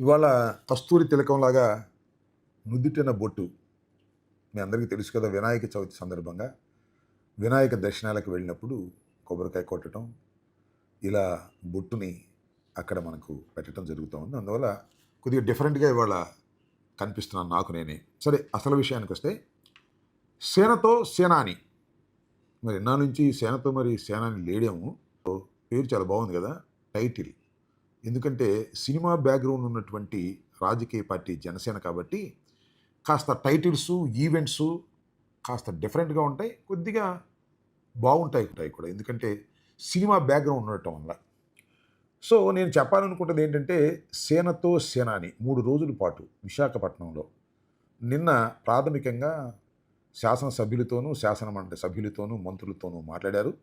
ఇవాళ కస్తూరి తిలకంలాగా నుదుటిన బొట్టు మీ అందరికీ తెలుసు కదా వినాయక చవితి సందర్భంగా. వినాయక దర్శనాలకు వెళ్ళినప్పుడు కొబ్బరికాయ కొట్టడం ఇలా బొట్టుని అక్కడ మనకు పెట్టడం జరుగుతూ ఉంది. అందువల్ల కొద్దిగా డిఫరెంట్గా ఇవాళ కనిపిస్తున్నాను నాకు నేనే. సరే అసలు విషయానికి వస్తే సేనతో సేనాని. మరి ఎన్నా నుంచి సేనతో మరి సేనాని లేడేమో. పేరు చాలా బాగుంది కదా టైటిల్. ఎందుకంటే సినిమా బ్యాక్గ్రౌండ్ ఉన్నటువంటి రాజకీయ పార్టీ జనసేన కాబట్టి కాస్త టైటిల్స్ ఈవెంట్స్ కాస్త డిఫరెంట్గా ఉంటాయి కొద్దిగా బాగుంటాయి ఉంటాయి కూడా. ఎందుకంటే సినిమా బ్యాక్గ్రౌండ్ ఉండటం వల్ల. సో నేను చెప్పాలనుకుంటుంది ఏంటంటే సేనతో సేనాని మూడు రోజుల పాటు విశాఖపట్నంలో నిన్న ప్రాథమికంగా శాసనసభ్యులతోనూ శాసనమండలి సభ్యులతోనూ మంత్రులతోనూ మాట్లాడారు.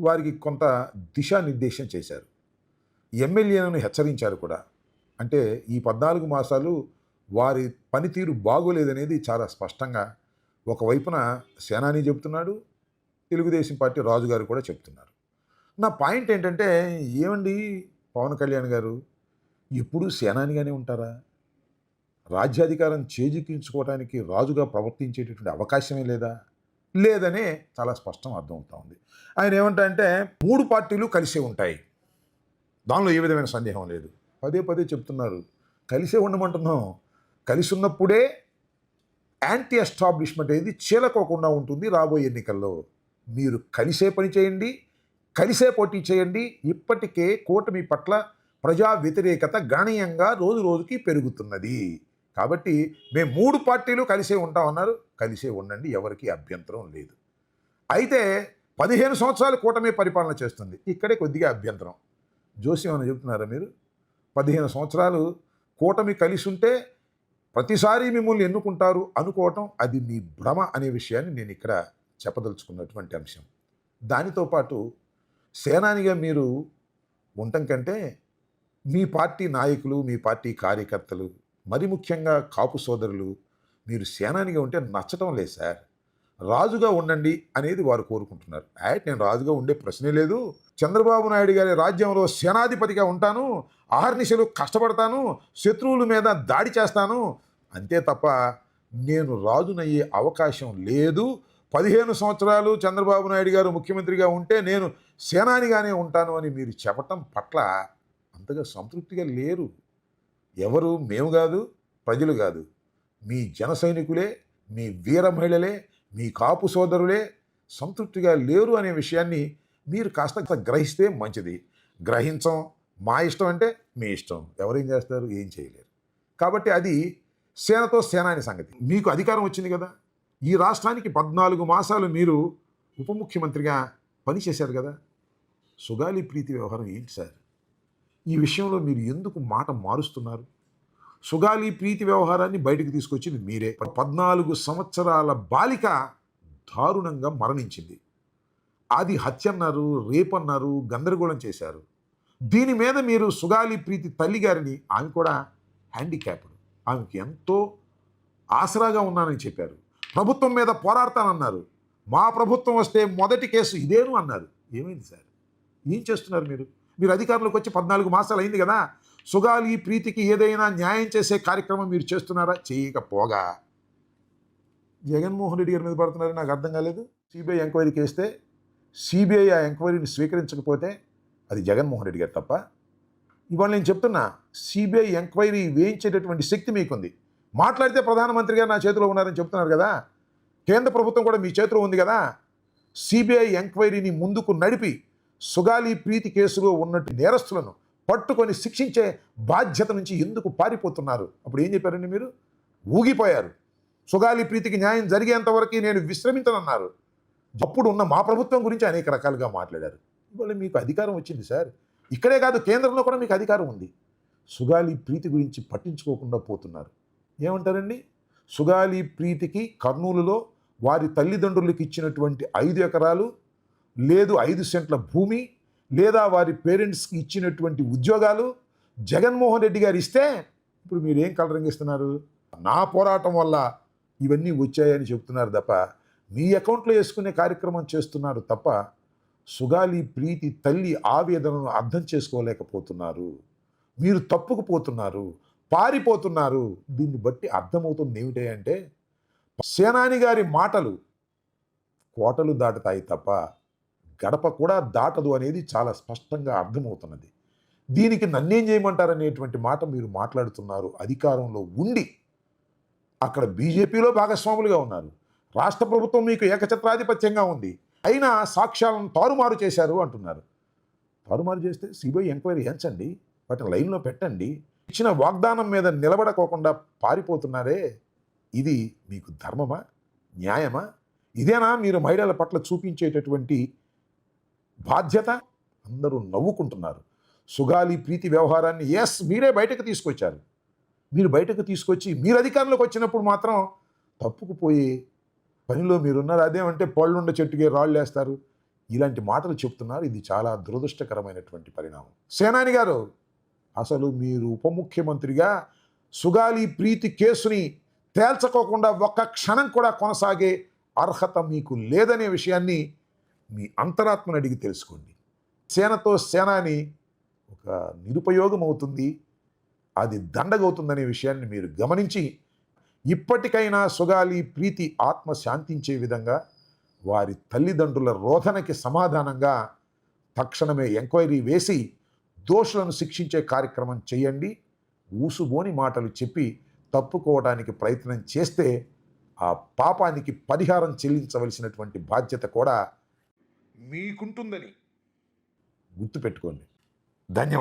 వారికి కొంత దిశానిర్దేశం చేశారు. ఎమ్మెల్యేలను హెచ్చరించారు కూడా. అంటే ఈ పద్నాలుగు మాసాలు వారి పనితీరు బాగోలేదనేది చాలా స్పష్టంగా ఒకవైపున సేనాని చెబుతున్నాడు తెలుగుదేశం పార్టీ రాజుగారు కూడా చెప్తున్నారు నా పాయింట్ ఏంటంటే ఏమండి పవన్ కళ్యాణ్ గారు? ఎప్పుడూ సేనానిగానే ఉంటారా? రాజ్యాధికారం చేజిక్కించుకోవడానికి రాజుగా ప్రవర్తించేటటువంటి అవకాశమే లేదా? లేదనే చాలా స్పష్టం అర్థమవుతా ఉంది. ఆయన ఏమంటారంటే మూడు పార్టీలు కలిసే ఉంటాయి. దానిలో ఏ విధమైన సందేహం లేదు. పదే పదే చెప్తున్నారు. కలిసే ఉండమంటున్నాం. కలిసి ఉన్నప్పుడే యాంటీ ఎస్టాబ్లిష్మెంట్ అనేది చీలకోకుండా ఉంటుంది రాబోయే ఎన్నికల్లో. మీరు కలిసే పని చేయండి కలిసే పోటీ చేయండి. ఇప్పటికే కూటమి పట్ల ప్రజా వ్యతిరేకత గణనీయంగా రోజు రోజుకి పెరుగుతున్నది. కాబట్టి మేము మూడు పార్టీలు కలిసే ఉంటామన్నారు కలిసే ఉండండి ఎవరికి అభ్యంతరం లేదు. అయితే పదిహేను సంవత్సరాలు కూటమి పరిపాలన చేస్తుంది. ఇక్కడే కొద్దిగా అభ్యంతరం. జోస్యం అని చెప్తున్నారా మీరు? పదిహేను సంవత్సరాలు కూటమి కలిసి ఉంటే ప్రతిసారి మిమ్మల్ని ఎన్నుకుంటారు అనుకోవటం అది మీ భ్రమ అనే విషయాన్ని నేను ఇక్కడ చెప్పదలుచుకున్నటువంటి అంశం. దానితో పాటు సేనానిగా మీరు ఉండటం కంటే మీ పార్టీ నాయకులు మీ పార్టీ కార్యకర్తలు మరి ముఖ్యంగా కాపు సోదరులు మీరు సేనానిగా ఉంటే నచ్చటం లేదు సార్. రాజుగా ఉండండి అనేది వారు కోరుకుంటున్నారు. యాట్ నేను రాజుగా ఉండే ప్రశ్నే లేదు. చంద్రబాబు నాయుడు గారి రాజ్యంలో సేనాధిపతిగా ఉంటాను ఆహర్నిశలు కష్టపడతాను శత్రువుల మీద దాడి చేస్తాను. అంతే తప్ప నేను రాజునయ్యే అవకాశం లేదు. పదిహేను సంవత్సరాలు చంద్రబాబు నాయుడు గారు ముఖ్యమంత్రిగా ఉంటే నేను సేనానిగానే ఉంటాను అని మీరు చెప్పటం పట్ల అంతగా సంతృప్తిగా లేరు. ఎవరు? మేము కాదు ప్రజలు కాదు. మీ జన సైనికులే మీ వీర మహిళలే మీ కాపు సోదరులే సంతృప్తిగా లేరు అనే విషయాన్ని మీరు కాస్త గ్రహిస్తే మంచిది. గ్రహించం. మా ఇష్టం అంటే మీ ఇష్టం. ఎవరేం చేస్తారు? ఏం చేయలేరు. కాబట్టి అది సేనతో సేనాని సంగతి. మీకు అధికారం వచ్చింది కదా. ఈ రాష్ట్రానికి పద్నాలుగు మాసాలు మీరు ఉప ముఖ్యమంత్రిగా పనిచేశారు కదా. సుగాలి ప్రీతి వ్యవహారం ఏంటి సార్? ఈ విషయంలో మీరు ఎందుకు మాట మారుస్తున్నారు? సుగాలి ప్రీతి వ్యవహారాన్ని బయటకు తీసుకొచ్చింది మీరే. పద్నాలుగు సంవత్సరాల బాలిక దారుణంగా మరణించింది. అది హత్య అన్నారు రేప్ అన్నారు గందరగోళం చేశారు. దీని మీద మీరు సుగాలి ప్రీతి తల్లి గారిని ఆమె కూడా హ్యాండిక్యాప్డ్. ఆమెకి ఎంతో ఆసరాగా ఉన్నానని చెప్పారు. ప్రభుత్వం మీద పోరాడతానన్నారు. మా ప్రభుత్వం వస్తే మొదటి కేసు ఇదేను అన్నారు. ఏమైంది సార్? ఏం చేస్తున్నారు మీరు? మీరు అధికారంలోకి వచ్చి పద్నాలుగు మాసాలు అయింది కదా. సుగాలి ప్రీతికి ఏదైనా న్యాయం చేసే కార్యక్రమం మీరు చేస్తున్నారా? చేయకపోగా. జగన్మోహన్ రెడ్డి గారి మీద పడుతున్నారని నాకు అర్థం కాలేదు. సిబిఐ ఎంక్వైరీకి వేస్తే సిబిఐ ఆ ఎంక్వైరీని స్వీకరించకపోతే అది జగన్మోహన్ రెడ్డి గారు తప్ప. ఇవాళ నేను చెప్తున్నా సిబిఐ ఎంక్వైరీ వేయించేటటువంటి శక్తి మీకుంది. మాట్లాడితే ప్రధానమంత్రి గారు నా చేతిలో ఉన్నారని చెప్తున్నారు కదా. కేంద్ర ప్రభుత్వం కూడా మీ చేతిలో ఉంది కదా. సిబిఐ ఎంక్వైరీని ముందుకు నడిపి సుగాలి ప్రీతి కేసులో ఉన్నట్టు నేరస్తులను పట్టుకొని శిక్షించే బాధ్యత నుంచి ఎందుకు పారిపోతున్నారు? అప్పుడు ఏం చెప్పారండి మీరు? ఊగిపోయారు. సుగాలి ప్రీతికి న్యాయం జరిగేంతవరకు నేను విశ్రమించనన్నారు. అప్పుడు ఉన్న మా ప్రభుత్వం గురించి అనేక రకాలుగా మాట్లాడారు. ఇవాళ మీకు అధికారం వచ్చింది సార్. ఇక్కడే కాదు కేంద్రంలో కూడా మీకు అధికారం ఉంది. సుగాలి ప్రీతి గురించి పట్టించుకోకుండా పోతున్నారు. ఏమంటారండి? సుగాలి ప్రీతికి కర్నూలులో వారి తల్లిదండ్రులకు ఇచ్చినటువంటి ఐదు ఎకరాలు లేదు ఐదు సెంట్ల భూమి లేదా వారి పేరెంట్స్కి ఇచ్చినటువంటి ఉద్యోగాలు జగన్మోహన్ రెడ్డి గారు ఇస్తే ఇప్పుడు మీరు ఏం కలరంగిస్తున్నారు? నా పోరాటం వల్ల ఇవన్నీ వచ్చాయని చెప్తున్నారు తప్ప మీ అకౌంట్లో వేసుకునే కార్యక్రమం చేస్తున్నారు తప్ప సుగాలి ప్రీతి తల్లి ఆవేదనను అర్థం చేసుకోలేకపోతున్నారు. మీరు తప్పుకుపోతున్నారు పారిపోతున్నారు. దీన్ని బట్టి అర్థమవుతుంది ఏమిటి అంటే సేనాని గారి మాటలు కోటలు దాటుతాయి తప్ప గడప కూడా దాటదు అనేది చాలా స్పష్టంగా అర్థమవుతున్నది. దీనికి నన్నేం చేయమంటారనేటువంటి మాట మీరు మాట్లాడుతున్నారు అధికారంలో ఉండి అక్కడ బీజేపీలో భాగస్వాములుగా ఉన్నారు. రాష్ట్ర ప్రభుత్వం మీకు ఏకఛత్రాధిపత్యంగా ఉంది. అయినా సాక్ష్యాలను తారుమారు చేశారు అంటున్నారు. తారుమారు చేస్తే సిబిఐ ఎంక్వైరీ ఎంచండి వాటిని లైన్లో పెట్టండి. ఇచ్చిన వాగ్దానం మీద నిలబడకోకుండా పారిపోతున్నారే. ఇది మీకు ధర్మమా? న్యాయమా? ఇదేనా మీరు మహిళల పట్ల చూపించేటటువంటి బాధ్యత? అందరూ నవ్వుకుంటున్నారు. సుగాలి ప్రీతి వ్యవహారాన్ని ఎస్ మీరే బయటకు తీసుకొచ్చారు. మీరు బయటకు తీసుకొచ్చి మీరు అధికారంలోకి వచ్చినప్పుడు మాత్రం తప్పుకుపోయి పనిలో మీరున్నారు. అదేమంటే పళ్ళుండ చెట్టుకి రాళ్ళు వేస్తారు. ఇలాంటి మాటలు చెప్తున్నారు. ఇది చాలా దురదృష్టకరమైనటువంటి పరిణామం. సేనాని గారు అసలు మీరు ఉప ముఖ్యమంత్రిగా సుగాలి ప్రీతి కేసుని తేల్చకోకుండా ఒక్క క్షణం కూడా కొనసాగే అర్హత మీకు లేదనే విషయాన్ని మీ అంతరాత్మను అడిగి తెలుసుకోండి. సేనతో సేనాని ఒక నిరుపయోగం అవుతుంది అది దండగవుతుందనే విషయాన్ని మీరు గమనించి ఇప్పటికైనా సుగాలి ప్రీతి ఆత్మ శాంతించే విధంగా వారి తల్లిదండ్రుల రోధనకి సమాధానంగా తక్షణమే ఎంక్వైరీ వేసి దోషులను శిక్షించే కార్యక్రమం చేయండి. ఊసుబోని మాటలు చెప్పి తప్పుకోవడానికి ప్రయత్నం చేస్తే ఆ పాపానికి పరిహారం చెల్లించవలసినటువంటి బాధ్యత కూడా మీకుంటుందని గుర్తుపెట్టుకోండి. ధన్యవాదాలు.